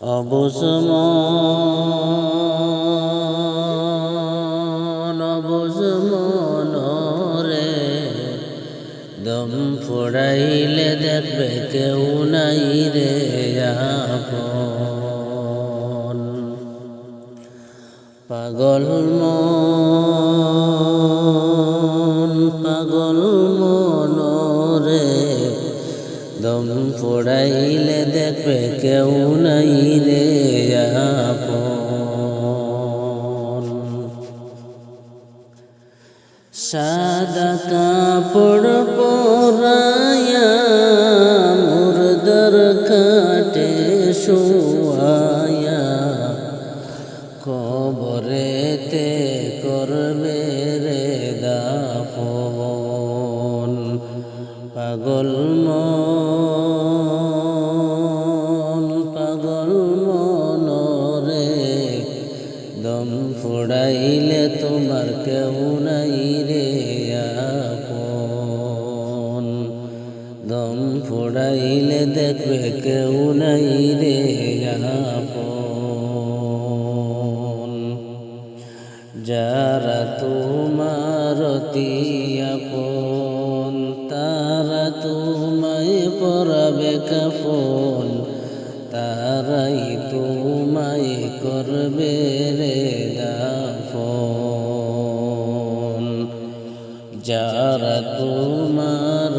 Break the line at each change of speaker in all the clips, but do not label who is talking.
অবুজমন অবুজমন রে। দম ফোড়াইলে দেখবে কেউ নাই রে পাগল মন দম ফোড়াইলে দেখবে কেউ নাই রে সাদা কাপড় পরায়া মুর্দর কাটে শুয়ায়া কবরেতে করবে রে দাফন। পাগল মন পাগল মন রে দম ফুড়াইলে তোমার কেউ নাই রে আপন। দম ফুড়াইলে দেখবে কেউ নাই রে আপন। যারা তোমার তারা তোমায় পরাবে কাফন। তারাই তোমায় করবে রে যারা তোমার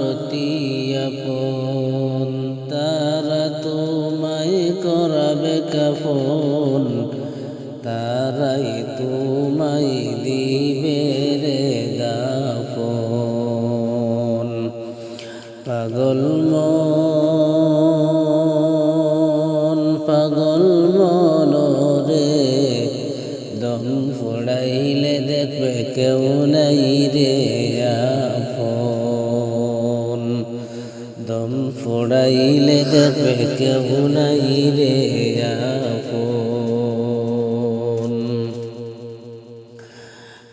আপন, তারা তোমায় করাবে কাফন। তারাই তোমায় দিবে রে দাফন। পাগল মন দম ফোড়াইলে দেখবে কেউ নাই রে দম ফোড়াইলে দেখবে কেউ নাই রে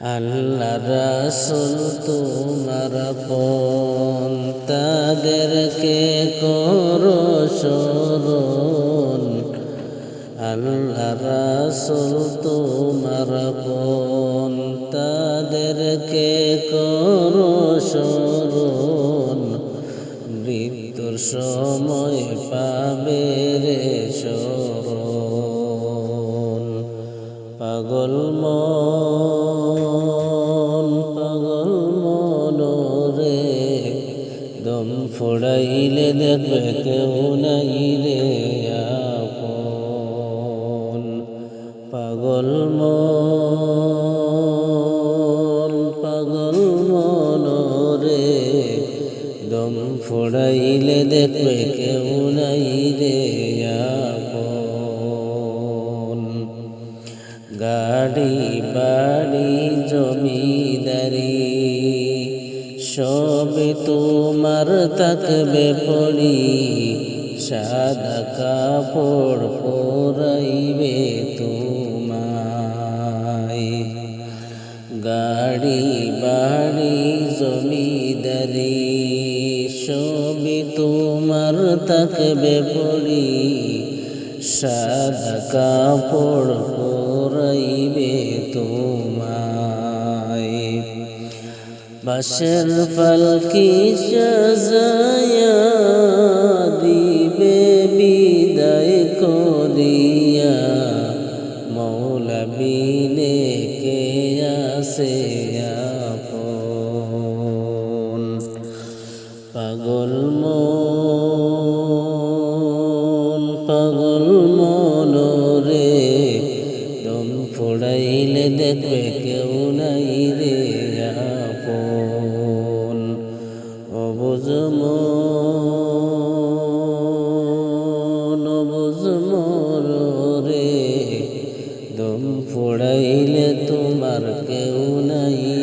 আল্লাহ রাসুল তোমার পন তাদেরকে করো আল্লাহ রাসুল তোমার পন তাদেরকে করো শরণ মৃত্যুর সময় পাবে রে শরণ পাগল মন পাগল মন রে, দম ফোড়াইলে দেখবে কেউ নাই রে আপন পাগল মন পাগল মন রে দম ফোড়াইলে দেখবে কেউ নাই রে গাড়ি, বাড়ি, জমিদারি, সবে তোমার থাকবে পড়ি, সাদা কাপড় পরাইবে তোমায় গাড়ি বাড়ি জমিদারি। সবে তোমার থাকবে পড়ি। সাদা কাপড় পরাইবে তোমায়। বাসের পালকি দিবে, বিদায় করিয়া। মৌলা বিনে কে আসে আপন। পাগল মন পাগল মন রে, দম ফোড়াইলে দেখবে কেউ নাই রে আপন। অবুজ মন অবুজ মন রে, দম ফোড়াইলে তোমার কেউ নাই।